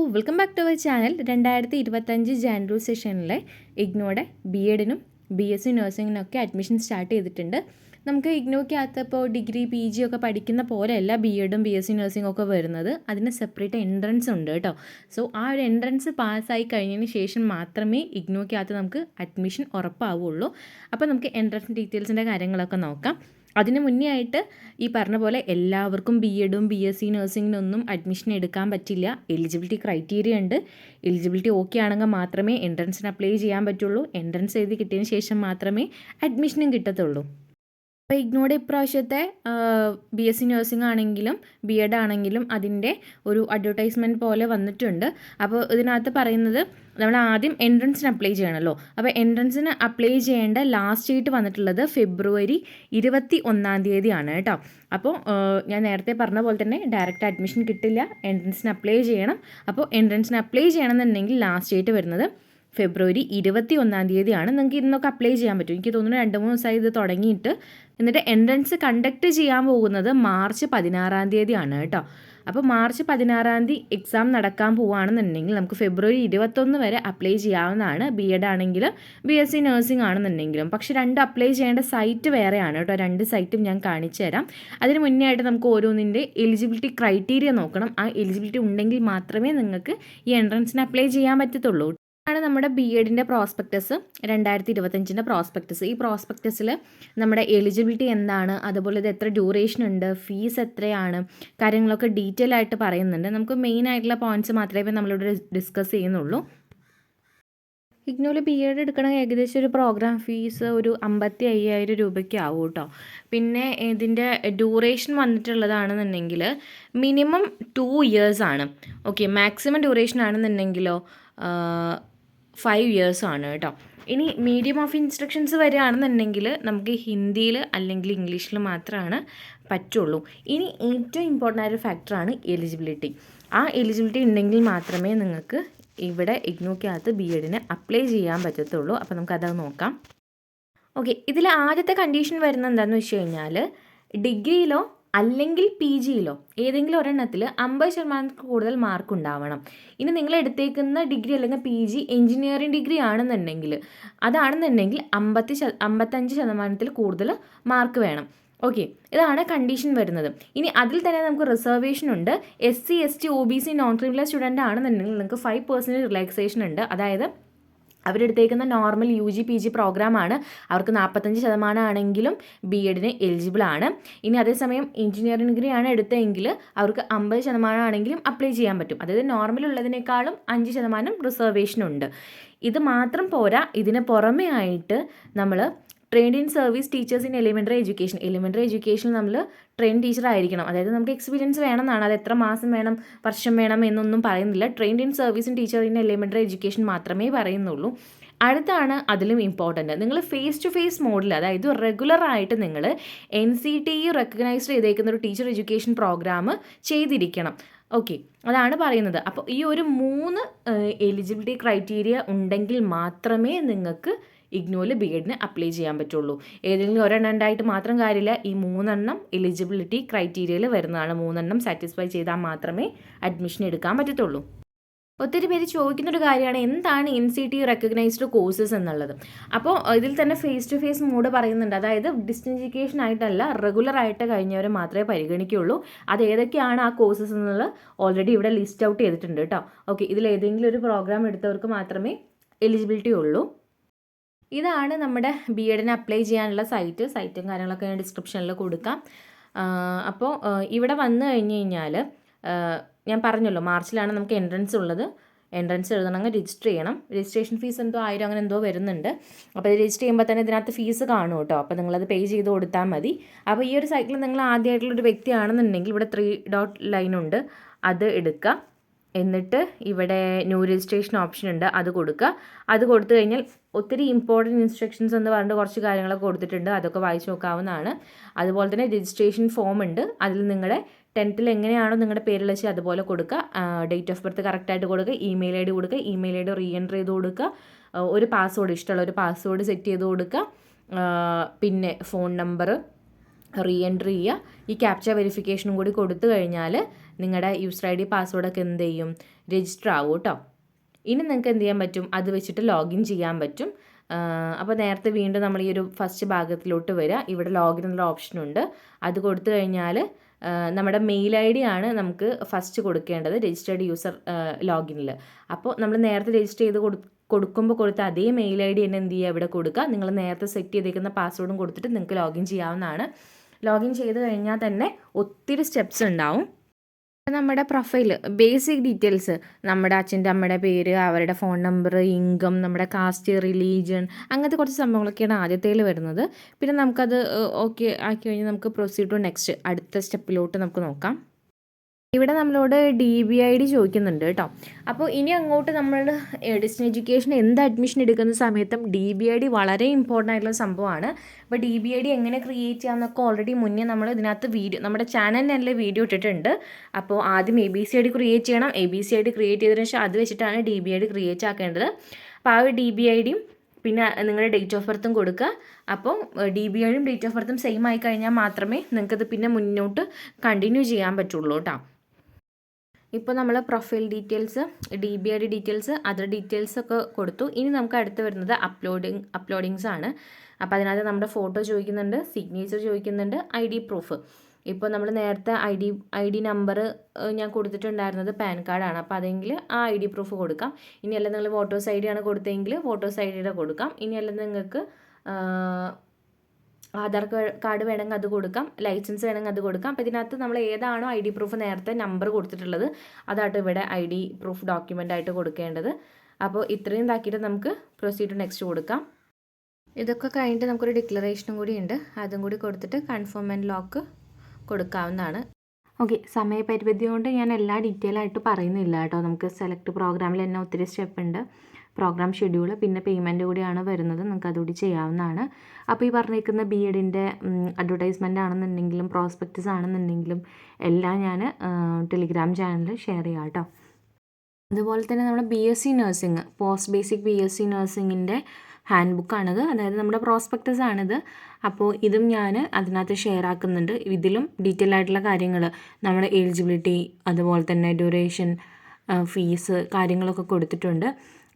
Welcome back to our channel രണ്ടായിരത്തി ഇരുപത്തഞ്ച് ജാനുവരി സെഷനിലെ ഇഗ്നോയുടെ ബി എഡിനും ബി എസ് സി നഴ്സിങ്ങിനൊക്കെ അഡ്മിഷൻ സ്റ്റാർട്ട് ചെയ്തിട്ടുണ്ട്. നമുക്ക് ഇഗ്നോയ്ക്ക് ഇപ്പോൾ ഡിഗ്രി പി ജി ഒക്കെ പഠിക്കുന്ന പോലെയല്ല ബി എഡും ബി എസ് സി നഴ്സിംഗും ഒക്കെ വരുന്നത്. അതിന് സെപ്പറേറ്റ് എൻട്രൻസ് ഉണ്ട് കേട്ടോ. സോ ആ ഒരു എൻട്രൻസ് പാസ്സായി കഴിഞ്ഞതിന് ശേഷം മാത്രമേ ഇഗ്നോയ്ക്ക് ഇഗ്നോയ്ക്കകത്ത് നമുക്ക് അഡ്മിഷൻ ഉറപ്പാവുള്ളൂ. അപ്പോൾ നമുക്ക് എൻട്രൻസ് ഡീറ്റെയിൽസിന്റെ കാര്യങ്ങളൊക്കെ നോക്കാം. അതിന് മുന്നേ ആയിട്ട് ഈ പറഞ്ഞ പോലെ എല്ലാവർക്കും ബി എഡും ബി എസ് സി നഴ്സിങ്ങിനൊന്നും അഡ്മിഷൻ എടുക്കാൻ പറ്റില്ല. എലിജിബിലിറ്റി ക്രൈറ്റീരിയ ഉണ്ട്. എലിജിബിലിറ്റി ഓക്കെ ആണെങ്കിൽ മാത്രമേ എൻട്രൻസിന് അപ്ലൈ ചെയ്യാൻ പറ്റുള്ളൂ. എൻട്രൻസ് എഴുതി കിട്ടിയതിന് ശേഷം മാത്രമേ അഡ്മിഷനും കിട്ടത്തുള്ളൂ. അപ്പോൾ ഇഗ്നോയുടെ ഇപ്രാവശ്യത്തെ ബി എസ് സി നഴ്സിംഗ് ആണെങ്കിലും ബി എഡ് ആണെങ്കിലും അതിന്റെ ഒരു അഡ്വർടൈസ്മെന്റ് പോലെ വന്നിട്ടുണ്ട്. അപ്പോൾ ഇതിനകത്ത് പറയുന്നത് നമ്മൾ ആദ്യം എൻട്രൻസിന് അപ്ലൈ ചെയ്യണമല്ലോ അപ്പോൾ എൻട്രൻസിന് അപ്ലൈ ചെയ്യേണ്ട ലാസ്റ്റ് ഡേറ്റ് വന്നിട്ടുള്ളത് ഫെബ്രുവരി ഇരുപത്തി ഒന്നാം തീയതിയാണ് കേട്ടോ. അപ്പോൾ ഞാൻ നേരത്തെ പറഞ്ഞ പോലെ തന്നെ ഡയറക്റ്റ് അഡ്മിഷൻ കിട്ടില്ല. എൻട്രൻസിന് അപ്ലൈ ചെയ്യണം. അപ്പോൾ എൻട്രൻസിന് അപ്ലൈ ചെയ്യണമെന്നുണ്ടെങ്കിൽ ലാസ്റ്റ് ഡേറ്റ് വരുന്നത് ഫെബ്രുവരി ഇരുപത്തി ഒന്നാം തീയതിയാണ് നിങ്ങൾക്ക് ഇതിനൊക്കെ അപ്ലൈ ചെയ്യാൻ പറ്റും. എനിക്ക് തോന്നുന്നു രണ്ട് മൂന്ന് ദിവസമായി ഇത് തുടങ്ങിയിട്ട്. എന്നിട്ട് എൻട്രൻസ് കണ്ടക്ട് ചെയ്യാൻ പോകുന്നത് മാർച്ച് പതിനാറാം തീയതിയാണ് കേട്ടോ. അപ്പോൾ മാർച്ച് പതിനാറാം തീയതി എക്സാം നടക്കാൻ പോവുകയാണെന്നുണ്ടെങ്കിൽ നമുക്ക് ഫെബ്രുവരി ഇരുപത്തൊന്ന് വരെ അപ്ലൈ ചെയ്യാവുന്നതാണ്. ബി എഡ് ആണെങ്കിലും ബി എസ് സി നഴ്സിംഗ് ആണെന്നുണ്ടെങ്കിലും. പക്ഷേ രണ്ട് അപ്ലൈ ചെയ്യേണ്ട സൈറ്റ് വേറെയാണ് കേട്ടോ. രണ്ട് സൈറ്റും ഞാൻ കാണിച്ചു തരാം. അതിന് മുന്നേ ആയിട്ട് നമുക്ക് ഓരോന്നിന്റെ എലിജിബിലിറ്റി ക്രൈറ്റീരിയ നോക്കണം. ആ എലിജിബിലിറ്റി ഉണ്ടെങ്കിൽ മാത്രമേ നിങ്ങൾക്ക് ഈ എൻട്രൻസിന് അപ്ലൈ ചെയ്യാൻ പറ്റത്തുള്ളൂ. ആണ് നമ്മുടെ ബി എഡിന്റെ പ്രോസ്പെക്ടസ് രണ്ടായിരത്തി ഇരുപത്തഞ്ചിന്റെ പ്രോസ്പെക്ടസ് ഈ പ്രോസ്പെക്ടസിൽ നമ്മുടെ എലിജിബിലിറ്റി എന്താണ് അതുപോലെ ഇത് എത്ര ഡ്യൂറേഷൻ ഉണ്ട് ഫീസ് എത്രയാണ് കാര്യങ്ങളൊക്കെ ഡീറ്റെയിൽ ആയിട്ട് പറയുന്നുണ്ട്. നമുക്ക് മെയിൻ ആയിട്ടുള്ള പോയിന്റ്സ് മാത്രമേ നമ്മളിവിടെ ഡിസ്കസ് ചെയ്യുന്നുള്ളൂ. ഇഗ്നോയിൽ ബി എഡ് എടുക്കണമെങ്കിൽ ഏകദേശം ഒരു പ്രോഗ്രാം ഫീസ് ഒരു അമ്പത്തി അയ്യായിരം രൂപയ്ക്ക് ആവും കേട്ടോ. പിന്നെ ഇതിന്റെ ഡ്യൂറേഷൻ വന്നിട്ടുള്ളതാണെന്നുണ്ടെങ്കിൽ മിനിമം ടു ഇയേഴ്സ് ആണ്. ഓക്കെ മാക്സിമം ഡ്യൂറേഷൻ ആണെന്നുണ്ടെങ്കിലോ ഫൈവ് ഇയേഴ്സ് ആണ് കേട്ടോ ഇനി മീഡിയം ഓഫ് ഇൻസ്ട്രക്ഷൻസ് വരികയാണെന്നുണ്ടെങ്കിൽ നമുക്ക് ഹിന്ദിയിൽ അല്ലെങ്കിൽ ഇംഗ്ലീഷിൽ മാത്രമാണ് പറ്റുള്ളൂ. ഇനി ഏറ്റവും ഇമ്പോർട്ടന്റ് ആയൊരു ഫാക്ടറാണ് എലിജിബിലിറ്റി ആ എലിജിബിലിറ്റി ഉണ്ടെങ്കിൽ മാത്രമേ നിങ്ങൾക്ക് ഇവിടെ ഇഗ്നോക്കകത്ത് ബി എഡിന് അപ്ലൈ ചെയ്യാൻ പറ്റത്തുള്ളൂ. അപ്പോൾ നമുക്കത് നോക്കാം. ഓക്കെ ഇതിൽ ആദ്യത്തെ കണ്ടീഷൻ വരുന്നത് എന്താണെന്ന് വെച്ച് കഴിഞ്ഞാൽ ഡിഗ്രിയിലോ അല്ലെങ്കിൽ പി ജിയിലോ ഏതെങ്കിലും ഒരെണ്ണത്തിൽ അമ്പത് ശതമാനത്തിൽ കൂടുതൽ മാർക്ക് ഉണ്ടാവണം. ഇനി നിങ്ങൾ എടുത്തേക്കുന്ന ഡിഗ്രി അല്ലെങ്കിൽ പി ജി എഞ്ചിനീയറിംഗ് ഡിഗ്രി ആണെന്നുണ്ടെങ്കിൽ അതാണെന്നുണ്ടെങ്കിൽ അമ്പത്തി ശ അമ്പത്തഞ്ച് ശതമാനത്തിൽ കൂടുതൽ മാർക്ക് വേണം. ഓക്കെ ഇതാണ് കണ്ടീഷൻ വരുന്നത്. ഇനി അതിൽ തന്നെ നമുക്ക് റിസർവേഷൻ ഉണ്ട്. S C S T O B C non criminal student ആണെന്നുണ്ടെങ്കിൽ നിങ്ങൾക്ക് ഫൈവ് പെർസെന്റ് റിലാക്സേഷൻ ഉണ്ട്. അതായത് അവരെടുത്തേക്കുന്ന normal U G P G പ്രോഗ്രാമാണ്. അവർക്ക് നാൽപ്പത്തഞ്ച് ശതമാനം ആണെങ്കിലും ബി എഡിന് എലിജിബിൾ ആണ്. ഇനി അതേസമയം എഞ്ചിനീയറിംഗ് ഡിഗ്രി ആണ് എടുത്തതെങ്കിൽ അവർക്ക് അമ്പത് ശതമാനം ആണെങ്കിലും അപ്ലൈ ചെയ്യാൻ പറ്റും. അതായത് നോർമൽ ഉള്ളതിനേക്കാളും അഞ്ച് ശതമാനം റിസർവേഷൻ ഉണ്ട്. ഇത് മാത്രം പോരാ ഇതിന് പുറമേ ആയിട്ട് നമ്മൾ trained in service teachers in elementary education elementary എഡ്യൂക്കേഷനിൽ നമ്മൾ ട്രെയിൻ ടീച്ചർ ആയിരിക്കണം. അതായത് നമുക്ക് എക്സ്പീരിയൻസ് വേണമെന്നാണ്. അത് എത്ര മാസം വേണം വർഷം വേണം എന്നൊന്നും പറയുന്നില്ല. Trained in service in teacher in elementary education മാത്രമേ പറയുന്നുള്ളൂ. അടുത്താണ് അതിലും ഇമ്പോർട്ടന്റ് നിങ്ങൾ ഫേസ് ടു ഫേസ് മോഡിൽ അതായത് റെഗുലർ ആയിട്ട് നിങ്ങൾ N C T U recognised ചെയ്തേക്കുന്ന ഒരു ടീച്ചർ എഡ്യൂക്കേഷൻ പ്രോഗ്രാം ചെയ്തിരിക്കണം. ഓക്കെ അതാണ് പറയുന്നത്. അപ്പോൾ ഈ ഒരു മൂന്ന് എലിജിബിലിറ്റി ക്രൈറ്റീരിയ ഉണ്ടെങ്കിൽ മാത്രമേ നിങ്ങൾക്ക് ഇഗ്നോയിൽ ബി എഡിന് അപ്ലൈ ചെയ്യാൻ പറ്റുള്ളൂ. ഏതെങ്കിലും ഒരെണ്ണം ഉണ്ടായിട്ട് മാത്രം കാര്യമില്ല ഈ മൂന്നെണ്ണം എലിജിബിലിറ്റി ക്രൈറ്റീരിയയിൽ വരുന്നതാണ്. മൂന്നെണ്ണം സാറ്റിസ്ഫൈ ചെയ്താൽ മാത്രമേ അഡ്മിഷൻ എടുക്കാൻ പറ്റത്തുള്ളൂ. ഒത്തിരി പേര് ചോദിക്കുന്ന ഒരു കാര്യമാണ് എന്താണ് N C T recognised courses എന്നുള്ളത്? അപ്പോൾ ഇതിൽ തന്നെ ഫേസ് ടു ഫേസ് മോഡ് പറയുന്നുണ്ട്. അതായത് ഡിസ്റ്റൻസ് എഡ്യൂക്കേഷൻ ആയിട്ടല്ല റെഗുലർ ആയിട്ട് കഴിഞ്ഞവരെ മാത്രമേ പരിഗണിക്കുകയുള്ളൂ. അത് ഏതൊക്കെയാണ് ആ കോഴ്സസ് എന്നുള്ളത് ഓൾറെഡി ഇവിടെ ലിസ്റ്റ് ഔട്ട് ചെയ്തിട്ടുണ്ട് കേട്ടോ. ഓക്കെ ഇതിൽ ഏതെങ്കിലും ഒരു പ്രോഗ്രാം എടുത്തവർക്ക് മാത്രമേ എലിജിബിലിറ്റി ഉള്ളൂ. ഇതാണ് നമ്മുടെ ബി എഡിന് അപ്ലൈ ചെയ്യാനുള്ള സൈറ്റ് സൈറ്റും കാര്യങ്ങളൊക്കെ ഞാൻ ഡിസ്ക്രിപ്ഷനിൽ കൊടുക്കാം. അപ്പോൾ ഇവിടെ വന്നു കഴിഞ്ഞ് കഴിഞ്ഞാൽ ഞാൻ പറഞ്ഞല്ലോ മാർച്ചിലാണ് നമുക്ക് എൻട്രൻസ് ഉള്ളത്. എൻട്രൻസ് എഴുതണമെങ്കിൽ രജിസ്റ്റർ ചെയ്യണം. രജിസ്ട്രേഷൻ ഫീസ് എന്തോ ആയിരം അങ്ങനെ എന്തോ വരുന്നുണ്ട്. അപ്പോൾ ഇത് രജിസ്റ്റർ ചെയ്യുമ്പോൾ തന്നെ ഇതിനകത്ത് ഫീസ് കാണും കേട്ടോ. അപ്പോൾ നിങ്ങളത് പേ ചെയ്ത് കൊടുത്താൽ മതി. അപ്പോൾ ഈ ഒരു സൈക്കിൾ നിങ്ങൾ ആദ്യമായിട്ടുള്ളൊരു വ്യക്തിയാണെന്നുണ്ടെങ്കിൽ ഇവിടെ ത്രീ ഡോട്ട് ലൈൻ ഉണ്ട്. അത് എടുക്കുക എന്നിട്ട് ഇവിടെ ന്യൂ രജിസ്ട്രേഷൻ ഓപ്ഷൻ ഉണ്ട്. അത് കൊടുക്കുക. അത് കൊടുത്തു കഴിഞ്ഞാൽ ഒത്തിരി ഇമ്പോർട്ടന്റ് ഇൻസ്ട്രക്ഷൻസ് എന്ന് പറഞ്ഞിട്ട് കുറച്ച് കാര്യങ്ങളൊക്കെ കൊടുത്തിട്ടുണ്ട്. അതൊക്കെ വായിച്ചു നോക്കാവുന്നതാണ്. അതുപോലെ തന്നെ രജിസ്ട്രേഷൻ ഫോം ഉണ്ട്. അതിൽ നിങ്ങളുടെ ടെൻത്തിൽ എങ്ങനെയാണോ നിങ്ങളുടെ പേരിൽ വെച്ച് അതുപോലെ കൊടുക്കുക. ഡേറ്റ് ഓഫ് ബർത്ത് കറക്റ്റായിട്ട് കൊടുക്കുക. ഇമെയിൽ ഐ ഡി കൊടുക്കുക. Email I D re enter ചെയ്ത് കൊടുക്കുക. ഒരു പാസ്വേഡ് ഇഷ്ടമുള്ള ഒരു പാസ്വേഡ് സെറ്റ് ചെയ്ത് കൊടുക്കുക. പിന്നെ ഫോൺ നമ്പർ റീ എൻട്രി ചെയ്യുക. ഈ ക്യാപ്ച വെരിഫിക്കേഷനും കൂടി കൊടുത്തു കഴിഞ്ഞാൽ നിങ്ങളുടെ യൂസർ ഐ ഡി പാസ്വേഡൊക്കെ എന്ത് ചെയ്യും? രജിസ്റ്റർ ആവും കേട്ടോ ഇനി നിങ്ങൾക്ക് എന്ത് ചെയ്യാൻ പറ്റും? അത് വെച്ചിട്ട് ലോഗിൻ ചെയ്യാൻ പറ്റും. അപ്പോൾ നേരത്തെ വീണ്ടും നമ്മൾ ഈ ഒരു ഫസ്റ്റ് ഭാഗത്തിലോട്ട് വരിക ഇവിടെ ലോഗിൻ എന്നുള്ള ഓപ്ഷൻ ഉണ്ട്. അത് കൊടുത്തു കഴിഞ്ഞാൽ നമ്മുടെ മെയിൽ ഐ ഡി ആണ് നമുക്ക് ഫസ്റ്റ് കൊടുക്കേണ്ടത് രജിസ്റ്റേർഡ് യൂസർ ലോഗിനിൽ അപ്പോൾ നമ്മൾ നേരത്തെ രജിസ്റ്റർ ചെയ്ത് കൊടു കൊടുക്കുമ്പോൾ കൊടുത്ത അതേ മെയിൽ ഐ ഡി തന്നെ എന്ത് ചെയ്യുക ഇവിടെ കൊടുക്കുക നിങ്ങൾ നേരത്തെ സെറ്റ് ചെയ്തേക്കുന്ന പാസ്വേഡും കൊടുത്തിട്ട് നിങ്ങൾക്ക് ലോഗിൻ ചെയ്യാവുന്നതാണ്. ലോഗിൻ ചെയ്ത് കഴിഞ്ഞാൽ തന്നെ ഒത്തിരി സ്റ്റെപ്സ് ഉണ്ടാവും. നമ്മുടെ പ്രൊഫൈൽ ബേസിക് ഡീറ്റെയിൽസ് നമ്മുടെ അച്ഛന്റെ അമ്മയുടെ പേര് അവരുടെ ഫോൺ നമ്പർ ഇൻകം നമ്മുടെ കാസ്റ്റ് റിലീജിയൻ അങ്ങനത്തെ കുറച്ച് സംഭവങ്ങളൊക്കെയാണ് ആദ്യത്തേൽ വരുന്നത്. പിന്നെ നമുക്കത് ഓക്കെ ആക്കി കഴിഞ്ഞാൽ നമുക്ക് പ്രൊസീഡ് ടു നെക്സ്റ്റ് അടുത്ത സ്റ്റെപ്പിലോട്ട് നമുക്ക് നോക്കാം. ഇവിടെ നമ്മളോട് ഡി ബി ഐ ഡി ചോദിക്കുന്നുണ്ട് കേട്ടോ. അപ്പോൾ ഇനി അങ്ങോട്ട് നമ്മൾ ഡിസ്റ്റൻ എഡ്യൂക്കേഷൻ എന്ത് അഡ്മിഷൻ എടുക്കുന്ന സമയത്തും ഡി ബി ഐ ഡി വളരെ ഇമ്പോർട്ടന്റ് ആയിട്ടുള്ള സംഭവമാണ്. അപ്പോൾ ഡി ബി ഐ ഡി എങ്ങനെ ക്രിയേറ്റ് ചെയ്യാമെന്നൊക്കെ ഓൾറെഡി മുന്നേ നമ്മൾ ഇതിനകത്ത് വീഡിയോ നമ്മുടെ ചാനലിനല്ലേ വീഡിയോ ഇട്ടിട്ടുണ്ട്. അപ്പോൾ ആദ്യം A B C I D create ചെയ്യണം. A B C I D create ചെയ്തതിനു ശേഷം അത് വെച്ചിട്ടാണ് D B I D create ആക്കേണ്ടത്. അപ്പോൾ ആ ഒരു ഡി ബി ഐ ഡിയും പിന്നെ നിങ്ങളുടെ ഡേറ്റ് ഓഫ് ബർത്തും കൊടുക്കുക. അപ്പോൾ ഡി ബി ഐയും ഡേറ്റ് ഓഫ് ബർത്തും സെയിം ആയി കഴിഞ്ഞാൽ മാത്രമേ നിങ്ങൾക്കത് പിന്നെ മുന്നോട്ട് കണ്ടിന്യൂ ചെയ്യാൻ പറ്റുള്ളൂ കേട്ടോ. ഇപ്പോൾ നമ്മൾ profile details D B I D details other details ഒക്കെ കൊടുത്തു. ഇനി നമുക്ക് അടുത്ത് വരുന്നത് അപ്ലോഡിങ് അപ്ലോഡിങ്സ് ആണ്. അപ്പോൾ അതിനകത്ത് നമ്മുടെ ഫോട്ടോ ചോദിക്കുന്നുണ്ട് സിഗ്നേച്ചർ ചോദിക്കുന്നുണ്ട് ഐ ഡി പ്രൂഫ് ഇപ്പോൾ നമ്മൾ നേരത്തെ I D I D number ഞാൻ കൊടുത്തിട്ടുണ്ടായിരുന്നത് പാൻ കാർഡാണ് അപ്പോൾ അതെങ്കിൽ ആ ഐ ഡി പ്രൂഫ് കൊടുക്കാം. ഇനിയല്ല നിങ്ങൾ വോട്ടേഴ്സ് ഐ ഡി ആണ് കൊടുത്തതെങ്കിൽ വോട്ടേഴ്സ് ഐ ഡിയുടെ കൊടുക്കാം. ഇനിയല്ല നിങ്ങൾക്ക് ആധാർ കാർഡ് വേണമെങ്കിൽ അത് കൊടുക്കാം ലൈസൻസ് വേണമെങ്കിൽ അത് കൊടുക്കാം. അപ്പോൾ ഇതിനകത്ത് നമ്മൾ ഏതാണോ ഐ ഡി പ്രൂഫ് നേരത്തെ നമ്പർ കൊടുത്തിട്ടുള്ളത് അതായിട്ട് ഇവിടെ ഐ ഡി പ്രൂഫ് ഡോക്യുമെന്റ് ആയിട്ട് കൊടുക്കേണ്ടത്. അപ്പോൾ ഇത്രയും ഇതാക്കിയിട്ട് നമുക്ക് പ്രൊസീഡ് നെക്സ്റ്റ് കൊടുക്കാം. ഇതൊക്കെ കഴിഞ്ഞിട്ട് നമുക്കൊരു ഡിക്ലറേഷനും കൂടി ഉണ്ട്. അതും കൂടി കൊടുത്തിട്ട് കൺഫേം ആൻഡ് ലോക്ക് കൊടുക്കാവുന്നതാണ്. ഓക്കെ സമയപരിമിതി കൊണ്ട് ഞാൻ എല്ലാ ഡീറ്റെയിൽ ആയിട്ട് പറയുന്നില്ല കേട്ടോ. നമുക്ക് സെലക്ട് പ്രോഗ്രാമിൽ തന്നെ ഒത്തിരി സ്റ്റെപ്പ് ഉണ്ട്. പ്രോഗ്രാം ഷെഡ്യൂൾ പിന്നെ പേയ്മെന്റ് കൂടിയാണ് വരുന്നത്. നിങ്ങൾക്ക് അതുകൂടി ചെയ്യാവുന്നതാണ്. അപ്പോൾ ഈ പറഞ്ഞിരിക്കുന്ന ബി എഡിന്റെ അഡ്വർടൈസ്മെന്റ് ആണെന്നുണ്ടെങ്കിലും പ്രോസ്പെക്റ്റസ് ആണെന്നുണ്ടെങ്കിലും എല്ലാം ഞാൻ ടെലിഗ്രാം ചാനലിൽ ഷെയർ ചെയ്യാം കേട്ടോ അതുപോലെ തന്നെ നമ്മുടെ B S C nursing post basic B S C നഴ്സിംഗിന്റെ hand ബുക്കാണിത് അതായത് നമ്മുടെ പ്രോസ്പെക്റ്റസ് ആണിത്. അപ്പോൾ ഇതും ഞാൻ അതിനകത്ത് ഷെയർ ആക്കുന്നുണ്ട്. ഇതിലും ഡീറ്റെയിൽ ആയിട്ടുള്ള കാര്യങ്ങൾ നമ്മുടെ എലിജിബിലിറ്റി അതുപോലെ തന്നെ ഡ്യൂറേഷൻ ഫീസ് കാര്യങ്ങളൊക്കെ കൊടുത്തിട്ടുണ്ട്.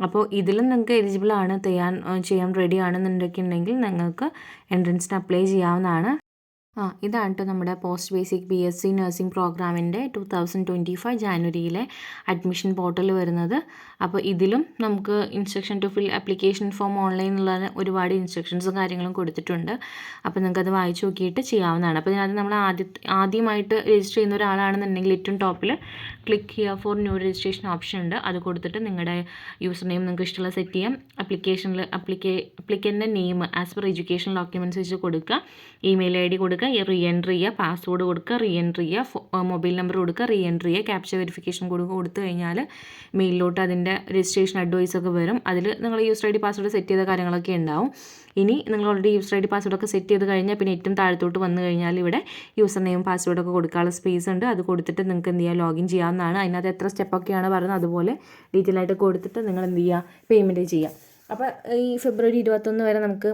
അപ്പോൾ ഇതിലും നിങ്ങൾക്ക് എലിജിബിൾ ആണ് ചെയ്യാൻ ചെയ്യാൻ റെഡി ആണെന്നുണ്ടെങ്കിൽ നിങ്ങൾക്ക് എൻട്രൻസിന് അപ്ലൈ ചെയ്യാവുന്നതാണ്. ആ ഇതാണ് കേട്ടോ നമ്മുടെ post basic B S C nursing പ്രോഗ്രാമിന്റെ ടു തൗസൻഡ് ട്വന്റി ഫൈവ് ജാനുവരിയിലെ അഡ്മിഷൻ പോർട്ടൽ വരുന്നത്. അപ്പോൾ ഇതിലും നമുക്ക് instruction to fill application form ഓൺലൈനിലുള്ള ഒരുപാട് ഇൻസ്ട്രക്ഷൻസും കാര്യങ്ങളും കൊടുത്തിട്ടുണ്ട്. അപ്പോൾ നിങ്ങൾക്കത് വായിച്ചു നോക്കിയിട്ട് ചെയ്യാവുന്നതാണ്. അപ്പോൾ ഇതിനകത്ത് നമ്മൾ ആദ്യ ആദ്യമായിട്ട് രജിസ്റ്റർ ചെയ്യുന്ന ഒരാളാണെന്നുണ്ടെങ്കിൽ ഏറ്റവും ടോപ്പിൽ ക്ലിക്ക് ചെയ്യുക ഫോർ ന്യൂ രജിസ്ട്രേഷൻ ഓപ്ഷൻ ഉണ്ട്. അത് കൊടുത്തിട്ട് നിങ്ങളുടെ യൂസർ നെയിം നിങ്ങൾക്ക് ഇഷ്ടമുള്ള സെറ്റ് ചെയ്യാം. അപ്ലിക്കേഷനിൽ അപ്ലിക്കേ അപ്ലിക്കന്റെ name as per education documents വെച്ച് കൊടുക്കുക. ഇമെയിൽ ഐ ഡി കൊടുക്കുക. റീ എൻട്രി ചെയ്യുക പാസ്വേഡ് കൊടുക്കുക റീ എൻട്രി ചെയ്യുക മൊബൈൽ നമ്പർ കൊടുക്കുക റീ എൻട്രി ചെയ്യുക ക്യാപ്ചർ വെരിഫിക്കേഷൻ കൊടുക്കുക കൊടുത്തു കഴിഞ്ഞാൽ മെയിലിലോട്ട് അതിന്റെ രജിസ്ട്രേഷൻ അഡ്വൈസ് ഒക്കെ വരും. അതിൽ നിങ്ങൾ user I D password set ചെയ്ത കാര്യങ്ങളൊക്കെ ഉണ്ടാവും. ഇനി നിങ്ങൾ already user I D password ഒക്കെ സെറ്റ് ചെയ്ത് കഴിഞ്ഞാൽ പിന്നെ ഏറ്റവും താഴത്തോട്ട് വന്നു കഴിഞ്ഞാൽ ഇവിടെ യൂസർ നെയിം പാസ്വേഡ് ഒക്കെ കൊടുക്കാനുള്ള സ്പേസ് ഉണ്ട്. അത് കൊടുത്തിട്ട് നിങ്ങൾക്ക് എന്ത് ചെയ്യാം? ലോഗിൻ ചെയ്യാവുന്നതാണ്. അതിനകത്ത് എത്ര സ്റ്റെപ്പൊക്കെയാണ് പറയുന്നത് അതുപോലെ ഡീറ്റെയിൽ ആയിട്ട് കൊടുത്തിട്ട് നിങ്ങൾ എന്ത് ചെയ്യുക? പേയ്മെന്റ് ചെയ്യുക. അപ്പോൾ ഈ ഫെബ്രുവരി ഇരുപത്തൊന്ന് വരെ നമുക്ക്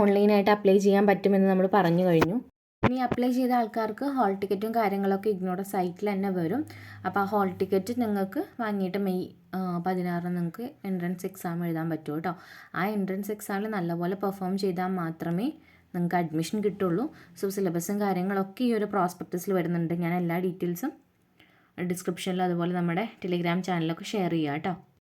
ഓൺലൈനായിട്ട് അപ്ലൈ ചെയ്യാൻ പറ്റുമെന്ന് നമ്മൾ പറഞ്ഞു കഴിഞ്ഞു. ഇനി അപ്ലൈ ചെയ്ത ആൾക്കാർക്ക് ഹോൾ ടിക്കറ്റും കാര്യങ്ങളൊക്കെ ഇഗ്നോടെ സൈറ്റിൽ തന്നെ വരും. അപ്പോൾ ആ ഹോൾ ടിക്കറ്റ് നിങ്ങൾക്ക് വാങ്ങിയിട്ട് മെയ് പതിനാറിന് നിങ്ങൾക്ക് എൻട്രൻസ് എക്സാം എഴുതാൻ പറ്റുമോ കേട്ടോ. ആ എൻട്രൻസ് എക്സാമിൽ നല്ലപോലെ പെർഫോം ചെയ്താൽ മാത്രമേ നിങ്ങൾക്ക് അഡ്മിഷൻ കിട്ടുള്ളൂ. സോ സിലബസും കാര്യങ്ങളൊക്കെ ഈ ഒരു പ്രോസ്പെക്ടസിൽ വരുന്നുണ്ട്. ഞാൻ എല്ലാ ഡീറ്റെയിൽസും ഡിസ്ക്രിപ്ഷനിലും അതുപോലെ നമ്മുടെ ടെലിഗ്രാം ചാനലൊക്കെ ഷെയർ ചെയ്യാം കേട്ടോ.